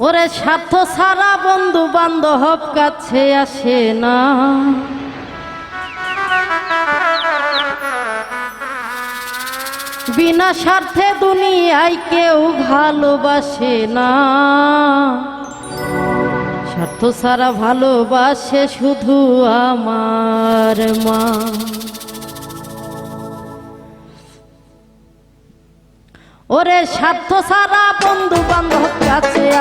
ওরে স্বার্থ সারা বন্ধু বান্ধব কাছে আসে না। বিনা স্বার্থে দুনিয়ায় কেউ ভালোবাসে না। স্বার্থ সারা ভালোবাসে শুধু আমার মা। ওরে স্বার্থ সারা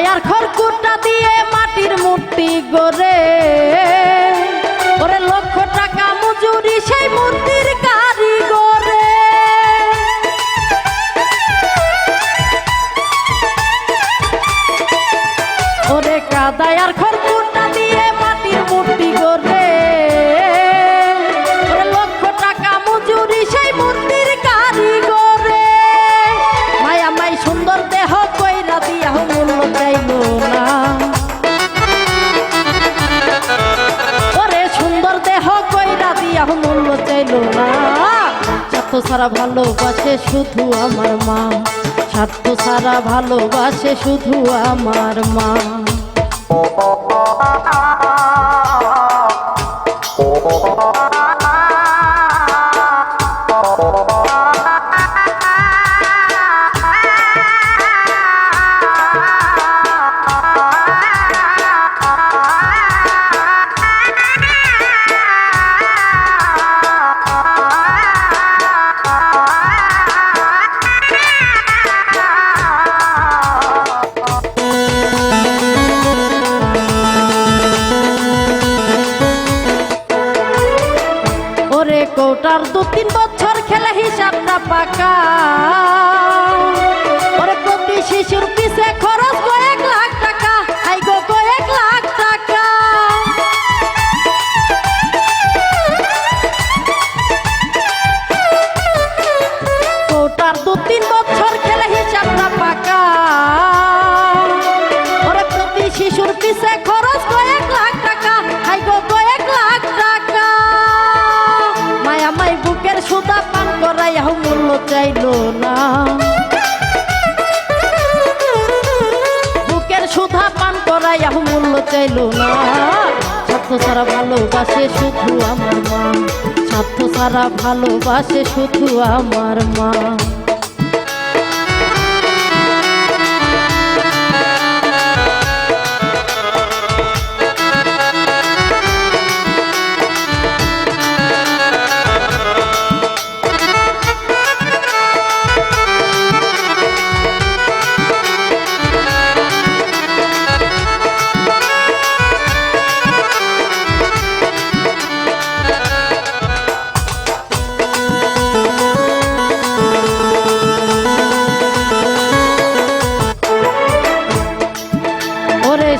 দাদায়ার খড়কুটা দিয়ে মাটির মূর্তি গড়ে। সারা ভালোবাসে শুধু আমার মা। স্বার্থ সারা ভালোবাসে শুধু আমার মা। কোটার দু তিন বছর খেলে হিসাবটা পাকা। ওরে প্রতি শিশুর পিছে খরচ চাইলো না। বুকের সুধা পান করাই মূল্য চাইলো না। স্বার্থ সারা ভালোবাসে শুধু আমার মা। স্বার্থ সারা ভালোবাসে শুধু আমার মা।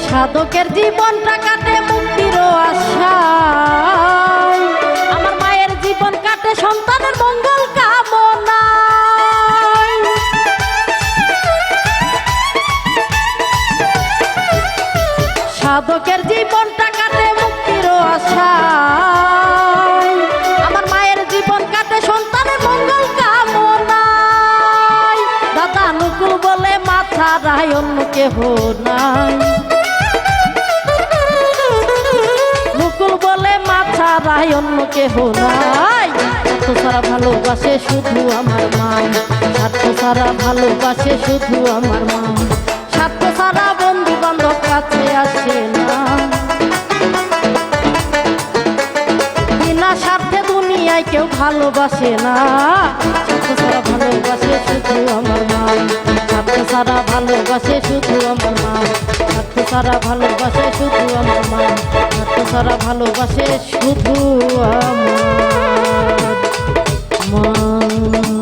সাধকের জীবনটা কাটে মুক্তির আশা আমার মায়ের জীবন কাটে সন্তানের মঙ্গল কামনা সাধকের জীবনটা কাটে মুক্তির আশা আমার মায়ের জীবন কাটে সন্তানের মঙ্গল কামনায়। দাদা নুকুল বলে, মাথা রায় অন্য কেহ নাই। রায় অন্য কেহ নাই। স্বার্থ সারা ভালোবাসে শুধু আমার মা। স্বার্থ সারা ভালোবাসে শুধু আমার মা। স্বার্থ সারা বন্ধু বান্ধব কাছে আসে না। বিনা স্বার্থে দুনিয়ায় কেউ ভালোবাসে না। স্বার্থ ছাড়া ভালোবাসে শুধু আমার মা। স্বার্থ ছাড়া ভালোবাসে শুধু আমার মা। স্বার্থ ছাড়া ভালোবাসে শুধু আমার সারা ভালোবাসে শুধু আমার মা।